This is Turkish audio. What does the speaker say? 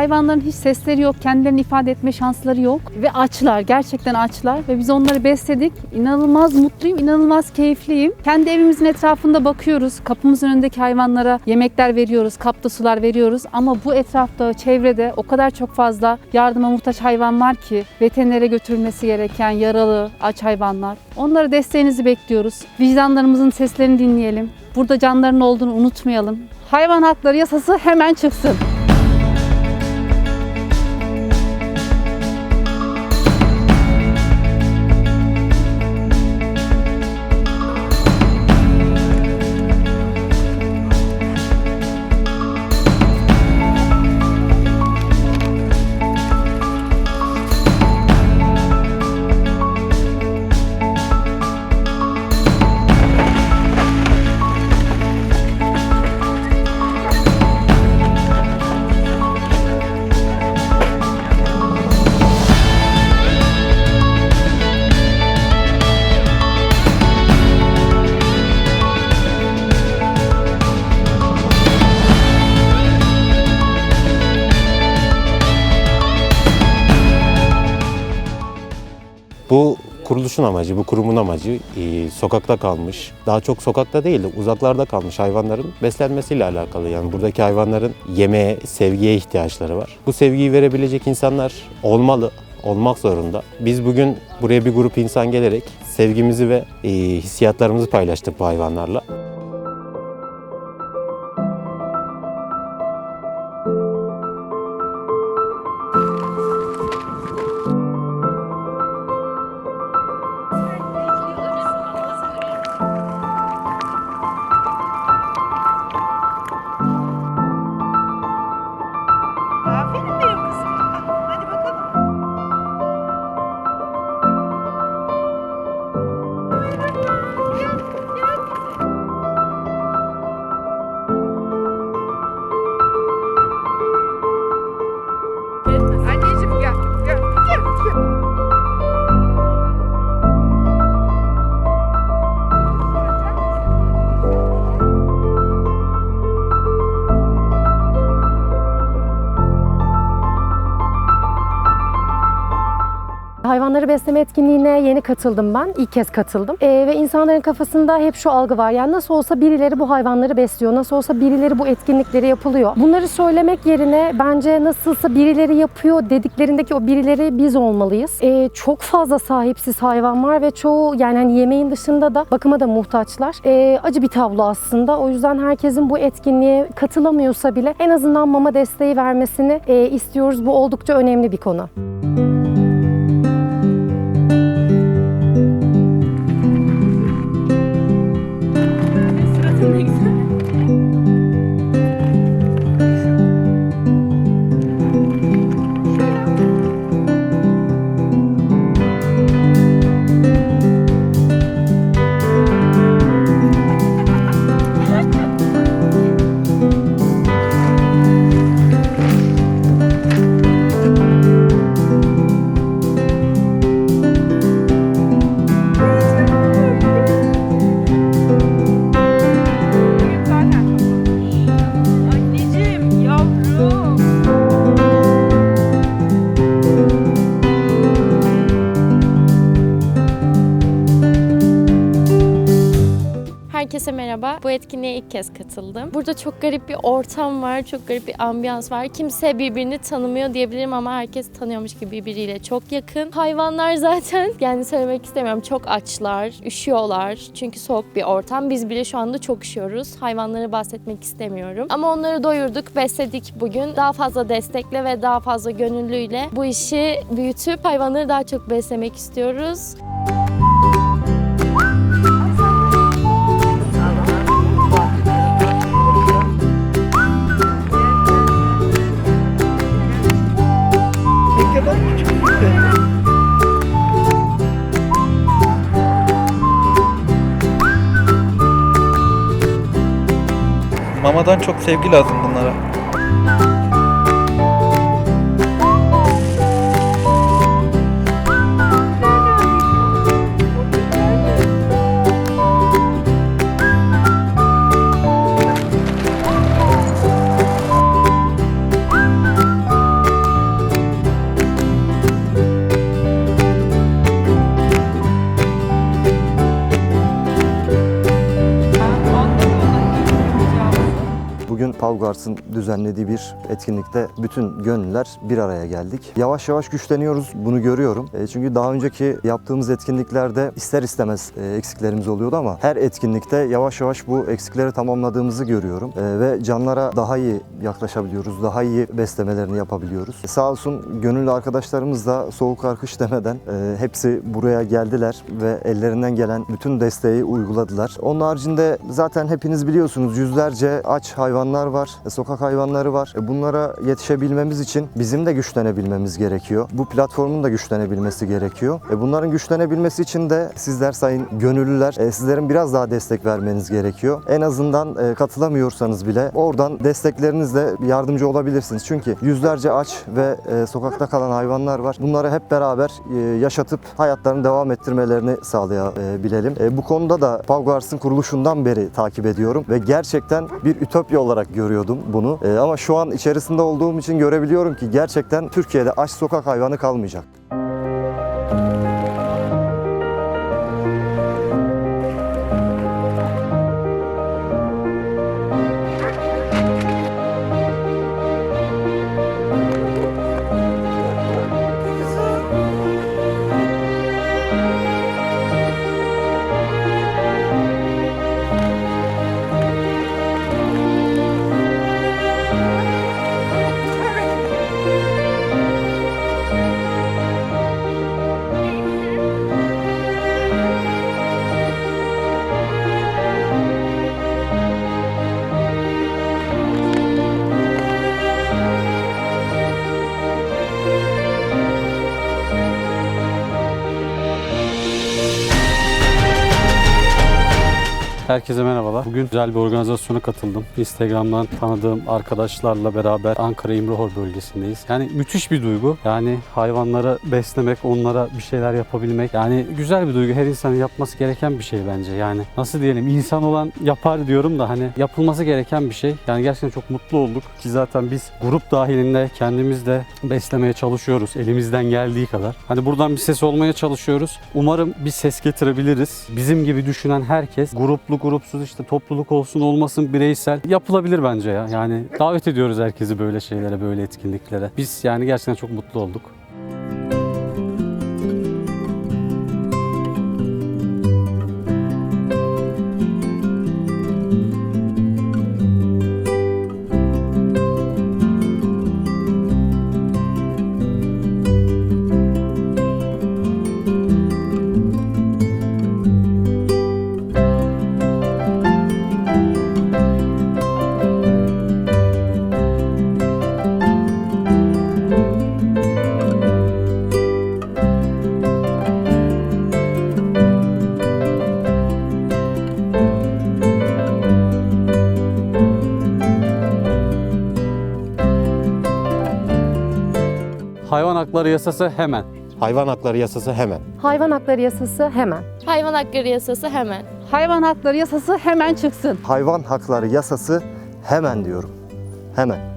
Hayvanların hiç sesleri yok, kendilerini ifade etme şansları yok ve açlar, gerçekten açlar ve biz onları besledik. İnanılmaz mutluyum, inanılmaz keyifliyim. Kendi evimizin etrafında bakıyoruz, kapımızın önündeki hayvanlara yemekler veriyoruz, kapta sular veriyoruz ama bu etrafta, çevrede o kadar çok fazla yardıma muhtaç hayvan var ki veterinere götürülmesi gereken yaralı, aç hayvanlar. Onlara desteğinizi bekliyoruz. Vicdanlarımızın seslerini dinleyelim. Burada canların olduğunu unutmayalım. Hayvan hakları yasası hemen çıksın. Bu kuruluşun amacı, bu kurumun amacı e, sokakta kalmış, daha çok sokakta değil de uzaklarda kalmış hayvanların beslenmesiyle alakalı. Yani buradaki hayvanların yemeğe, sevgiye ihtiyaçları var. Bu sevgiyi verebilecek insanlar olmalı, olmak zorunda. Biz bugün buraya bir grup insan gelerek sevgimizi ve e, hissiyatlarımızı paylaştık bu hayvanlarla. Besleme etkinliğine yeni katıldım ben. İlk kez katıldım. Ee, ve insanların kafasında hep şu algı var. Yani nasıl olsa birileri bu hayvanları besliyor. Nasıl olsa birileri bu etkinlikleri yapılıyor. Bunları söylemek yerine bence nasılsa birileri yapıyor dediklerindeki o birileri biz olmalıyız. Ee, çok fazla sahipsiz hayvan var ve çoğu yani hani yemeğin dışında da bakıma da muhtaçlar. Ee, acı bir tablo aslında. O yüzden herkesin bu etkinliğe katılamıyorsa bile en azından mama desteği vermesini e, istiyoruz. Bu oldukça önemli bir konu. Anneciğim, Etkinliğe ilk kez katıldım. Burada çok garip bir ortam var, çok garip bir ambiyans var. Kimse birbirini tanımıyor diyebilirim ama herkes tanıyormuş gibi birbiriyle çok yakın. Hayvanlar zaten yani söylemek istemiyorum çok açlar, üşüyorlar. Çünkü soğuk bir ortam. Biz bile şu anda çok üşüyoruz. Hayvanları bahsetmek istemiyorum. Ama onları doyurduk, besledik bugün. Daha fazla destekle ve daha fazla gönüllüyle bu işi büyütüp hayvanları daha çok beslemek istiyoruz. Ne Mamadan çok sevgi lazım bunlara. Pavgars'ın düzenlediği bir etkinlikte bütün gönüller bir araya geldik. Yavaş yavaş güçleniyoruz, bunu görüyorum. E, çünkü daha önceki yaptığımız etkinliklerde ister istemez e, eksiklerimiz oluyordu ama her etkinlikte yavaş yavaş bu eksikleri tamamladığımızı görüyorum. E, ve canlara daha iyi yaklaşabiliyoruz, daha iyi beslemelerini yapabiliyoruz. E, sağ olsun gönüllü arkadaşlarımız da soğuk arkış demeden e, hepsi buraya geldiler ve ellerinden gelen bütün desteği uyguladılar. Onun haricinde zaten hepiniz biliyorsunuz yüzlerce aç hayvanlar var, e, sokak hayvanları var. E, bunlara yetişebilmemiz için bizim de güçlenebilmemiz gerekiyor. Bu platformun da güçlenebilmesi gerekiyor. E, bunların güçlenebilmesi için de sizler sayın gönüllüler, sizlerin biraz daha destek vermeniz gerekiyor. En azından katılamıyorsanız bile oradan desteklerinizle yardımcı olabilirsiniz. Çünkü yüzlerce aç ve sokakta kalan hayvanlar var. Bunları hep beraber yaşatıp hayatlarını devam ettirmelerini sağlayabilelim. Bu konuda da Pavgars'ın kuruluşundan beri takip ediyorum ve gerçekten bir ütopya olarak görüyordum bunu. E, ama şu an içerisinde olduğum için görebiliyorum ki gerçekten Türkiye'de aç sokak hayvanı kalmayacak. Herkese merhabalar. Bugün güzel bir organizasyona katıldım. Instagram'dan tanıdığım arkadaşlarla beraber Ankara İmrahor bölgesindeyiz. Yani müthiş bir duygu. Yani hayvanları beslemek, onlara bir şeyler yapabilmek. Yani güzel bir duygu. Her insanın yapması gereken bir şey bence. Yani nasıl diyelim insan olan yapar diyorum da hani yapılması gereken bir şey. Yani gerçekten çok mutlu olduk ki zaten biz grup dahilinde kendimiz de beslemeye çalışıyoruz elimizden geldiği kadar. Hani buradan bir ses olmaya çalışıyoruz. Umarım bir ses getirebiliriz. Bizim gibi düşünen herkes gruplu grupsuz işte topluluk olsun olmasın bireysel yapılabilir bence ya. Yani davet ediyoruz herkesi böyle şeylere, böyle etkinliklere. Biz yani gerçekten çok mutlu olduk. Hayvan hakları yasası hemen. Hayvan hakları yasası hemen. Hayvan hakları yasası hemen. Hayvan hakları yasası hemen. Hayvan hakları yasası hemen çıksın. Hayvan hakları yasası hemen diyorum. Hemen.